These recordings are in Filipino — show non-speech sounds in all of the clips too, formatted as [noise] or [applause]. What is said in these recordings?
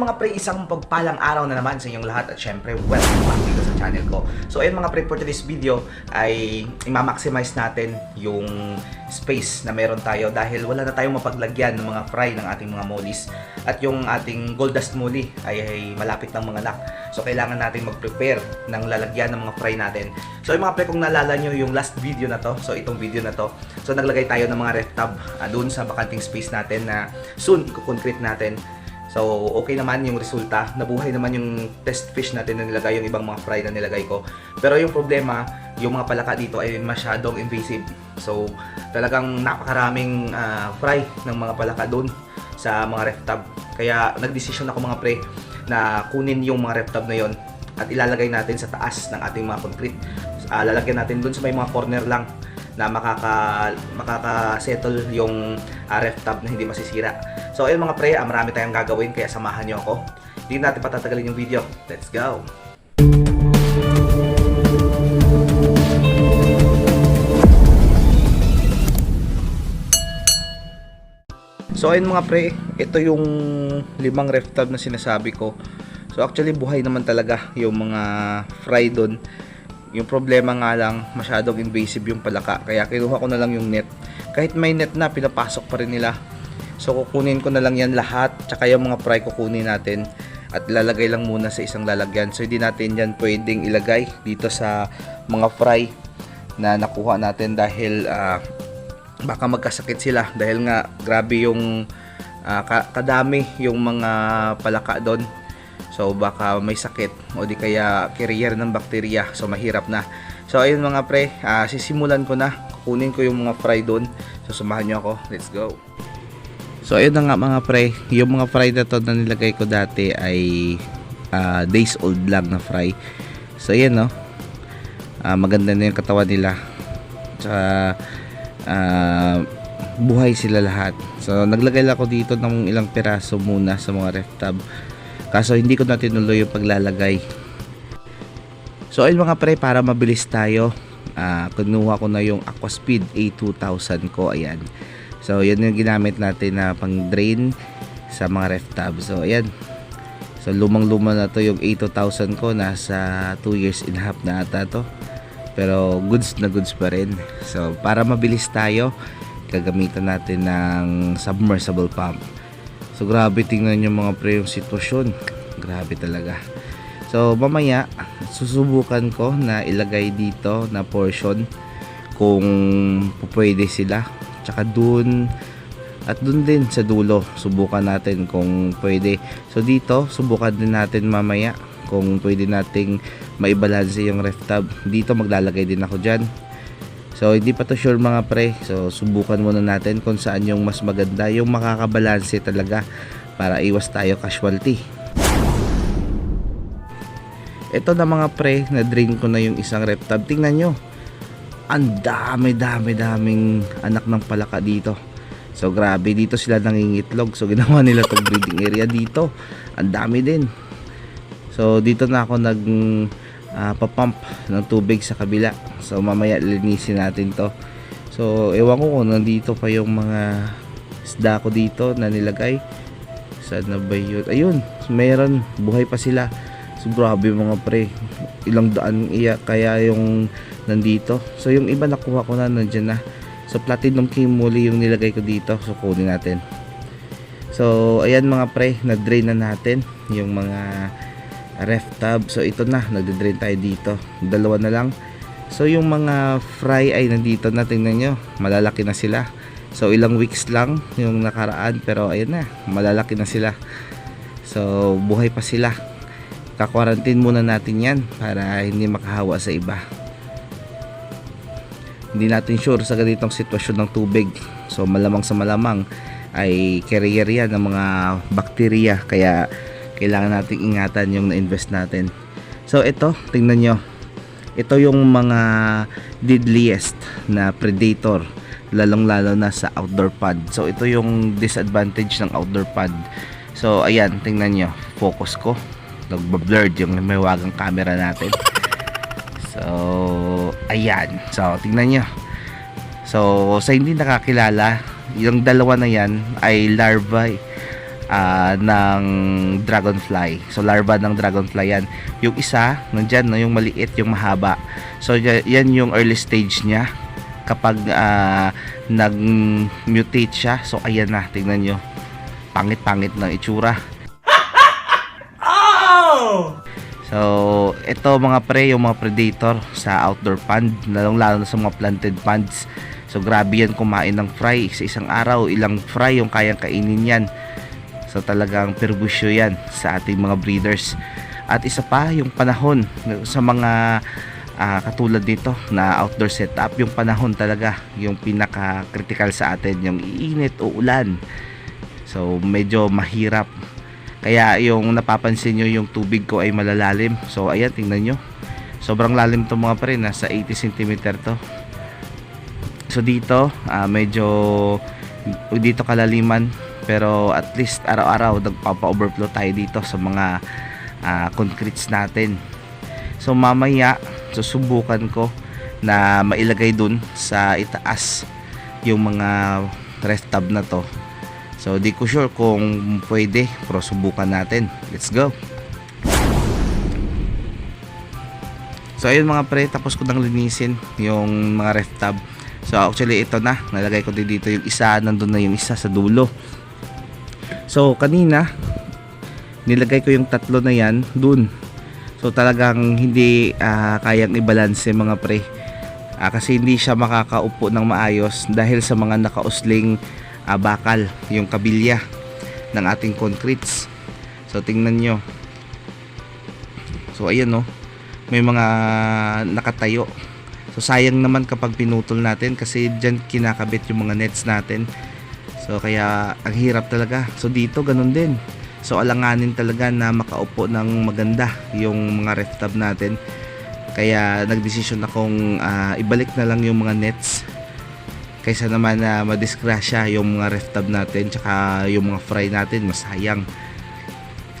Mga pre, isang pagpalang araw na naman sa inyong lahat at syempre welcome back dito sa channel ko. So ayun mga pre, for today's video ay i-maximize natin yung space na meron tayo dahil wala na tayong mapaglagyan ng mga fry ng ating mga mollies at yung ating gold dust molly ay, ay malapit ng mga lock. So kailangan natin mag-prepare ng lalagyan ng mga fry natin. So yung mga pre, kung naalala nyo yung last video na to, so itong video na to, so naglagay tayo ng mga ref tub uh, doon sa bakanting space natin na soon i-concrete natin. So, okay naman yung resulta. Nabuhay naman yung test fish natin na nilagay, yung ibang mga fry na nilagay ko. Pero yung problema, yung mga palaka dito ay masyadong invasive. So, talagang napakaraming ah, fry ng mga palaka doon sa mga ref tub. Kaya nagdesisyon ako mga pre na kunin yung mga ref tub na yon at ilalagay natin sa taas ng ating mga concrete. Ah, lalagyan natin doon sa may mga corner lang na makaka makaka-settle yung uh, ref tub na hindi masisira. So ayun mga pre, ah, marami tayong gagawin kaya samahan niyo ako. Hindi natin patatagalin yung video. Let's go. So ayun mga pre, ito yung limang ref tub na sinasabi ko. So actually buhay naman talaga yung mga fry doon. Yung problema nga lang, masyadong invasive yung palaka. Kaya kinuha ko na lang yung net. Kahit may net na, pinapasok pa rin nila. So kukunin ko na lang yan lahat. Tsaka yung mga fry kukunin natin. At lalagay lang muna sa isang lalagyan. So hindi natin yan pwedeng ilagay dito sa mga fry na nakuha natin dahil ah, baka magkasakit sila. Dahil nga grabe yung ka- kadami yung mga palaka doon. So baka may sakit o di kaya carrier ng bakterya. So mahirap na. So ayun mga pre, ah, sisimulan ko na. Kukunin ko yung mga fry doon. So samahan niyo ako. Let's go. So ayun na nga mga pre, yung mga fry na to na nilagay ko dati ay ah, days old lang na fry. So ayan no. Ah, maganda na yung katawan nila. Tsaka ah, buhay sila lahat. So naglagay lang ako dito ng ilang piraso muna sa mga ref tub. Kaso hindi ko na tinuloy yung paglalagay. So ayun mga pre, para mabilis tayo, ah kinuha ko na yung Aquaspeed A2000 ko, ayan. So yan yung ginamit natin na pang drain sa mga ref tub. So ayan. So lumang luma na to yung A2000 ko, nasa 2 years and a half na ata to. Pero goods na goods pa rin. So para mabilis tayo, gagamitan natin ng submersible pump. So grabe tingnan nyo mga pre yung sitwasyon. Grabe talaga. So mamaya susubukan ko na ilagay dito na portion kung pwede sila. Tsaka dun at dun din sa dulo subukan natin kung pwede. So dito subukan din natin mamaya kung pwede nating maibalanse yung ref tub. Dito maglalagay din ako dyan. So hindi pa to sure mga pre. So subukan muna natin kung saan yung mas maganda, yung makakabalanse talaga para iwas tayo casualty. Ito na mga pre, na drain ko na yung isang rep tub. Tingnan nyo. Ang dami dami daming anak ng palaka dito. So grabe dito sila nangingitlog. So [laughs] ginawa nila tong breeding area dito. Ang dami din. So dito na ako nag ah, papump ng tubig sa kabila. So mamaya linisin natin to. So ewan ko kung nandito pa yung mga isda ko dito na nilagay. Saan na ba yun? Ayun, meron. Buhay pa sila. So grabe mga pre. Ilang daan iya kaya yung nandito. So yung iba nakuha ko na nandyan na. So platinum king muli yung nilagay ko dito. So kunin natin. So ayan mga pre, na-drain na natin yung mga ref tub. So ito na, nagde-drain tayo dito. Dalawa na lang. So yung mga fry ay nandito na tingnan nyo. Malalaki na sila. So ilang weeks lang yung nakaraan pero ayun na, malalaki na sila. So buhay pa sila. Ka-quarantine muna natin yan para hindi makahawa sa iba. Hindi natin sure sa ganitong sitwasyon ng tubig. So malamang sa malamang ay carrier yan ng mga bakterya kaya kailangan nating ingatan yung na-invest natin. So ito, tingnan nyo. Ito yung mga deadliest na predator lalong lalo na sa outdoor pad. So ito yung disadvantage ng outdoor pad. So ayan, tingnan nyo. Focus ko. Nagbablurred yung may wagang camera natin. [laughs] So ayan. So tingnan nyo. So sa hindi nakakilala, yung dalawa na yan ay larvae ah, ng dragonfly. So larva ng dragonfly yan. Yung isa, nandyan, no, yung maliit, yung mahaba. So yan yung early stage niya kapag ah, nag-mutate siya. So ayan na, tingnan nyo. Pangit-pangit ng itsura. [laughs] So, ito mga pre, yung mga predator sa outdoor pond, lalong lalo na sa mga planted ponds. So, grabe yan kumain ng fry sa isang araw. Ilang fry yung kayang kainin yan. So, talagang perwisyo yan sa ating mga breeders. At isa pa, yung panahon sa mga ah, katulad nito na outdoor setup, yung panahon talaga yung pinaka-critical sa atin, yung iinit o ulan. So, medyo mahirap kaya yung napapansin nyo yung tubig ko ay malalalim. So ayan, tingnan nyo. Sobrang lalim to mga pre, nasa 80 cm to. So dito, ah, medyo dito kalaliman. Pero at least araw-araw nagpapa-overflow tayo dito sa mga ah, concretes natin. So mamaya, susubukan ko na mailagay dun sa itaas yung mga rest tub na to So di ko sure kung pwede pero subukan natin. Let's go. So ayun mga pre, tapos ko nang linisin yung mga ref tab. So actually ito na, nalagay ko din dito yung isa, nandun na yung isa sa dulo. So kanina, nilagay ko yung tatlo na yan dun. So talagang hindi ah, kayang ibalanse mga pre. Ah, kasi hindi siya makakaupo ng maayos dahil sa mga nakausling ah, bakal, yung kabilya ng ating concretes. So tingnan nyo. So ayan no, may mga nakatayo. So sayang naman kapag pinutol natin kasi dyan kinakabit yung mga nets natin. So kaya ang hirap talaga. So dito ganun din. So alanganin talaga na makaupo ng maganda yung mga ref natin. Kaya nagdesisyon akong ah, ibalik na lang yung mga nets kaysa naman na madisgrasya yung mga ref natin tsaka yung mga fry natin masayang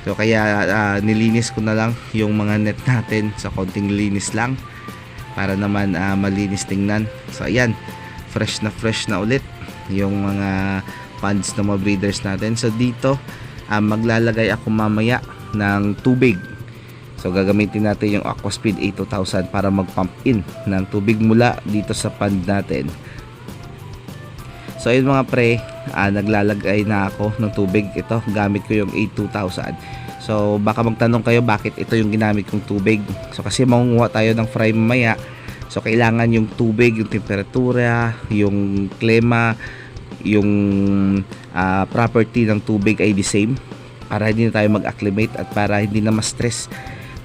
so kaya ah, nilinis ko na lang yung mga net natin sa konting linis lang para naman ah, malinis tingnan so ayan fresh na fresh na ulit yung mga ponds ng mga breeders natin so dito ah, maglalagay ako mamaya ng tubig So gagamitin natin yung Aquaspeed A2000 para mag-pump in ng tubig mula dito sa pond natin So ayun mga pre, ah, naglalagay na ako ng tubig. Ito, gamit ko yung A2000. So baka magtanong kayo bakit ito yung ginamit kong tubig. So kasi mangunguha tayo ng fry mamaya. So kailangan yung tubig, yung temperatura, yung klima, yung ah, property ng tubig ay the same para hindi na tayo mag-acclimate at para hindi na ma-stress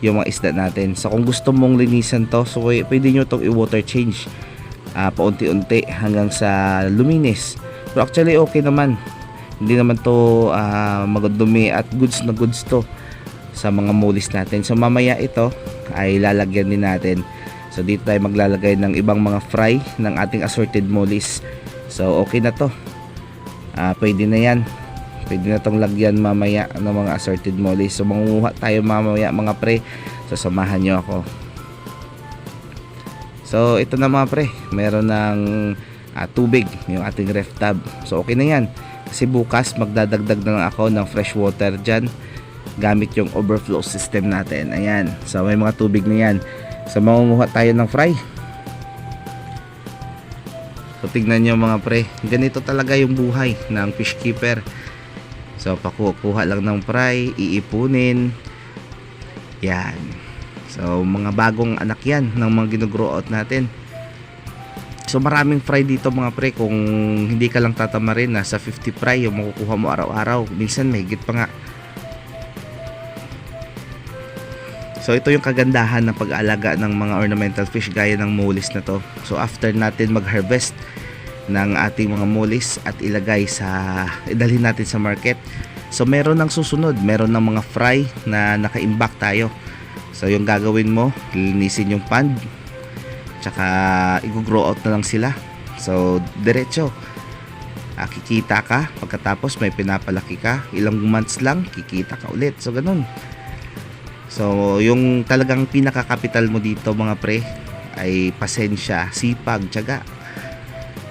yung mga isda natin. So kung gusto mong linisan to, so pwede nyo itong i-water change ah, paunti-unti hanggang sa luminis. Pero actually okay naman. Hindi naman to ah, magdumi at goods na goods to sa mga molis natin. So mamaya ito ay lalagyan din natin. So dito tayo maglalagay ng ibang mga fry ng ating assorted molis. So okay na to. Ah, pwede na yan. Pwede na tong lagyan mamaya ng mga assorted molis. So mangunguha tayo mamaya mga pre. So samahan nyo ako. So ito na mga pre, meron ng ah, tubig yung ating ref tab. So okay na yan. Kasi bukas magdadagdag na lang ako ng fresh water dyan gamit yung overflow system natin. Ayan. So may mga tubig na yan. So mangunguha tayo ng fry. So tignan nyo mga pre, ganito talaga yung buhay ng fish keeper. So pakuha lang ng fry, iipunin. Yan. So, mga bagong anak yan ng mga ginugrow out natin. So, maraming fry dito mga pre. Kung hindi ka lang tatamarin, nasa 50 fry yung makukuha mo araw-araw. Minsan, may higit pa nga. So, ito yung kagandahan ng pag-aalaga ng mga ornamental fish gaya ng molis na to. So, after natin mag-harvest ng ating mga molis at ilagay sa, idalhin natin sa market. So, meron ng susunod. Meron ng mga fry na naka-imbak tayo. So yung gagawin mo, linisin yung pond. Tsaka i-grow out na lang sila. So diretso. Ah, kikita ka pagkatapos may pinapalaki ka, ilang months lang kikita ka ulit. So ganun. So yung talagang pinakakapital mo dito mga pre ay pasensya, sipag, tiyaga.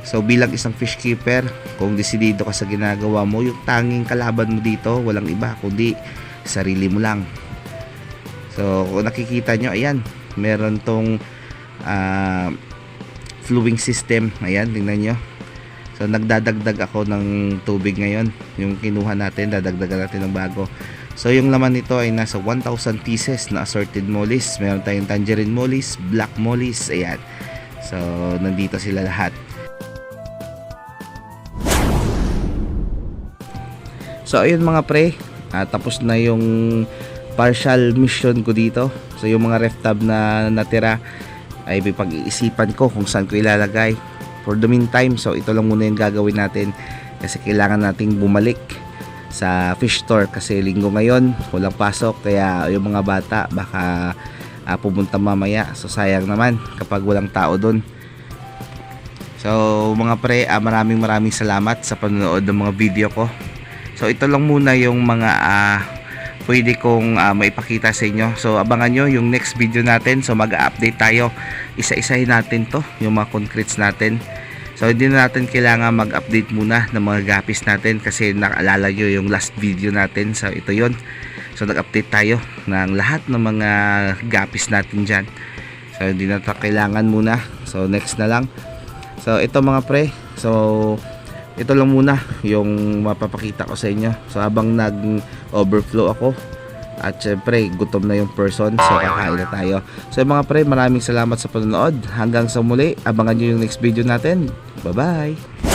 So bilang isang fish keeper, kung desidido ka sa ginagawa mo, yung tanging kalaban mo dito, walang iba kundi sarili mo lang. So kung nakikita nyo, ayan, meron tong ah, flowing system. Ayan, tingnan nyo. So nagdadagdag ako ng tubig ngayon. Yung kinuha natin, dadagdagan natin ng bago. So yung laman nito ay nasa 1,000 pieces na assorted mollies. Meron tayong tangerine mollies, black mollies, ayan. So nandito sila lahat. So ayun mga pre, ah, tapos na yung partial mission ko dito. So yung mga ref tab na natira ay pag-iisipan ko kung saan ko ilalagay. For the meantime, so ito lang muna yung gagawin natin kasi kailangan nating bumalik sa fish store kasi linggo ngayon walang pasok. Kaya yung mga bata baka ah, pumunta mamaya. So sayang naman kapag walang tao doon so mga pre ah, maraming maraming salamat sa panonood ng mga video ko. So ito lang muna yung mga ah, pwede kong ah, maipakita sa inyo. So abangan nyo yung next video natin. So mag-update tayo. Isa-isahin natin to yung mga concretes natin So hindi na natin kailangan mag-update muna ng mga gapis natin kasi nakaalala nyo yung last video natin. So ito yon So nag-update tayo ng lahat ng mga gapis natin dyan. So hindi na kailangan muna. So next na lang. So ito mga pre. So ito lang muna yung mapapakita ko sa inyo. So habang nag-overflow ako at syempre gutom na yung person so kakain na tayo. So mga pre maraming salamat sa panonood. Hanggang sa muli abangan nyo yung next video natin. Bye bye